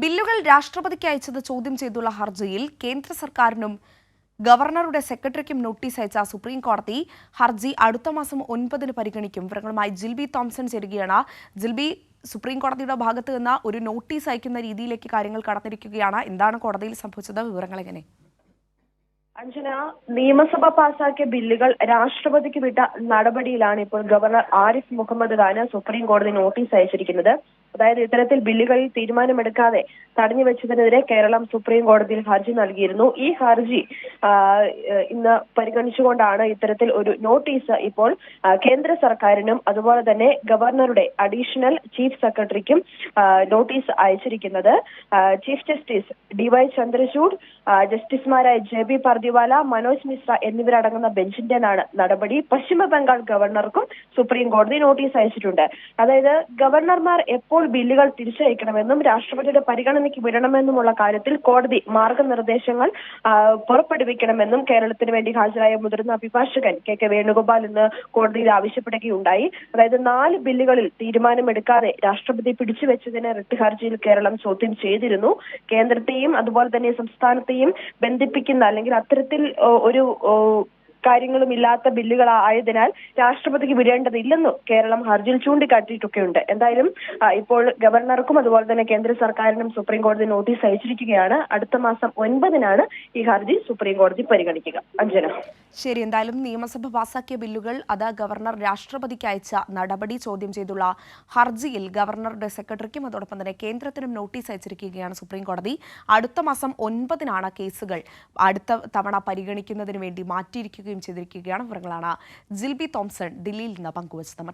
ബില്ലുകൾ രാഷ്ട്രപതിക്ക് അയച്ചത് ചോദ്യം ചെയ്തുള്ള ഹർജിയിൽ കേന്ദ്ര സർക്കാരിനും ഗവർണറുടെ സെക്രട്ടറിക്കും നോട്ടീസ് അയച്ച സുപ്രീം കോടതി ഹർജി അടുത്ത മാസം ഒൻപതിന് പരിഗണിക്കും. വിവരങ്ങളുമായി ജിൽബി തോംസൺ ചേരുകയാണ്. ജിൽബി സുപ്രീം കോടതിയുടെ ഭാഗത്ത് നിന്ന് ഒരു നോട്ടീസ് അയക്കുന്ന രീതിയിലേക്ക് കാര്യങ്ങൾ കടന്നിരിക്കുകയാണ്. എന്താണ് കോടതിയിൽ സംഭവിച്ചത്? വിവരങ്ങൾ എങ്ങനെ? അഞ്ജന നിയമസഭ പാസാക്കിയ ബില്ലുകൾ രാഷ്ട്രപതിക്ക് വിട്ട നടപടിയിലാണ് ഇപ്പോൾ ഗവർണർ ആരിഫ് മുഹമ്മദ് ഖാന് സുപ്രീം കോടതി നോട്ടീസ് അയച്ചിരിക്കുന്നത്. അതായത് ഇത്തരത്തിൽ ബില്ലുകളിൽ തീരുമാനമെടുക്കാതെ തടഞ്ഞു വെച്ചതിനെതിരെ കേരളം സുപ്രീം കോടതിയിൽ ഹർജി നൽകിയിരുന്നു. ഈ ഹർജി ഇന്ന് പരിഗണിച്ചുകൊണ്ടാണ് ഇത്തരത്തിൽ ഒരു നോട്ടീസ് ഇപ്പോൾ കേന്ദ്ര സർക്കാരിനും അതുപോലെ തന്നെ ഗവർണറുടെ അഡീഷണൽ ചീഫ് സെക്രട്ടറിക്കും നോട്ടീസ് അയച്ചിരിക്കുന്നത്. Chief justice D Y Chandrachud ജസ്റ്റിസുമാരായ ജെ ബി പർദിവാല മനോജ് മിശ്ര എന്നിവരടങ്ങുന്ന ബെഞ്ചിന്റെ നടപടി. പശ്ചിമ ബംഗാൾ ഗവർണർക്കും സുപ്രീം കോടതി നോട്ടീസ് അയച്ചിട്ടുണ്ട്. അതായത് ഗവർണർമാർ എപ്പോൾ ബില്ലുകൾ തിരിച്ചയക്കണമെന്നും രാഷ്ട്രപതിയുടെ പരിഗണനയ്ക്ക് വിടണമെന്നുമുള്ള കാര്യത്തിൽ കോടതി മാർഗനിർദ്ദേശങ്ങൾ പുറപ്പെടുവിക്കണമെന്നും കേരളത്തിന് വേണ്ടി ഹാജരായ മുതിർന്ന അഭിഭാഷകൻ കെ കെ വേണുഗോപാൽ ഇന്ന് കോടതിയിൽ ആവശ്യപ്പെടുകയുണ്ടായി. അതായത് നാല് ബില്ലുകളിൽ തീരുമാനമെടുക്കാതെ രാഷ്ട്രപതി പിടിച്ചുവെച്ചതിന് റിട്ട് ഹർജിയിൽ കേരളം ചോദ്യം ചെയ്തിരുന്നു. കേന്ദ്രത്തെയും അതുപോലെ തന്നെ സംസ്ഥാനത്തെയും ബന്ധിപ്പിക്കുന്ന അല്ലെങ്കിൽ അത്തരത്തിൽ ഒരു കാര്യങ്ങളും ഇല്ലാത്ത ബില്ലുകൾ ആയതിനാൽ രാഷ്ട്രപതിക്ക് വിടേണ്ടതില്ലെന്നും കേരളം ഹർജിയിൽ ചൂണ്ടിക്കാട്ടിയിട്ടൊക്കെയുണ്ട്. എന്തായാലും ഇപ്പോൾ ഗവർണർക്കും അതുപോലെ തന്നെ കേന്ദ്ര സർക്കാരിനും സുപ്രീം കോടതി നോട്ടീസ് അയച്ചിരിക്കുകയാണ്. അടുത്ത മാസം ഒൻപതിനാണ് ഈ ഹർജി സുപ്രീം കോടതി പരിഗണിക്കുക. അഞ്ജന. ശരി എന്തായാലും നിയമസഭ പാസാക്കിയ ബില്ലുകൾ അത് ഗവർണർ രാഷ്ട്രപതിക്ക് അയച്ച നടപടി ചോദ്യം ചെയ്തുള്ള ഹർജിയിൽ ഗവർണറുടെ സെക്രട്ടറിക്കും അതോടൊപ്പം തന്നെ കേന്ദ്രത്തിനും നോട്ടീസ് അയച്ചിരിക്കുകയാണ് സുപ്രീം കോടതി. അടുത്ത മാസം ഒൻപതിനാണ് കേസുകൾ അടുത്ത തവണ പരിഗണിക്കുന്നതിന് വേണ്ടി ചെയ്തിരിക്കുകയാണ് വിവരങ്ങളാണ്. ജിൽബി തോംസൺ ദില്ലിയിൽ നിന്ന് പങ്കുവച്ചത്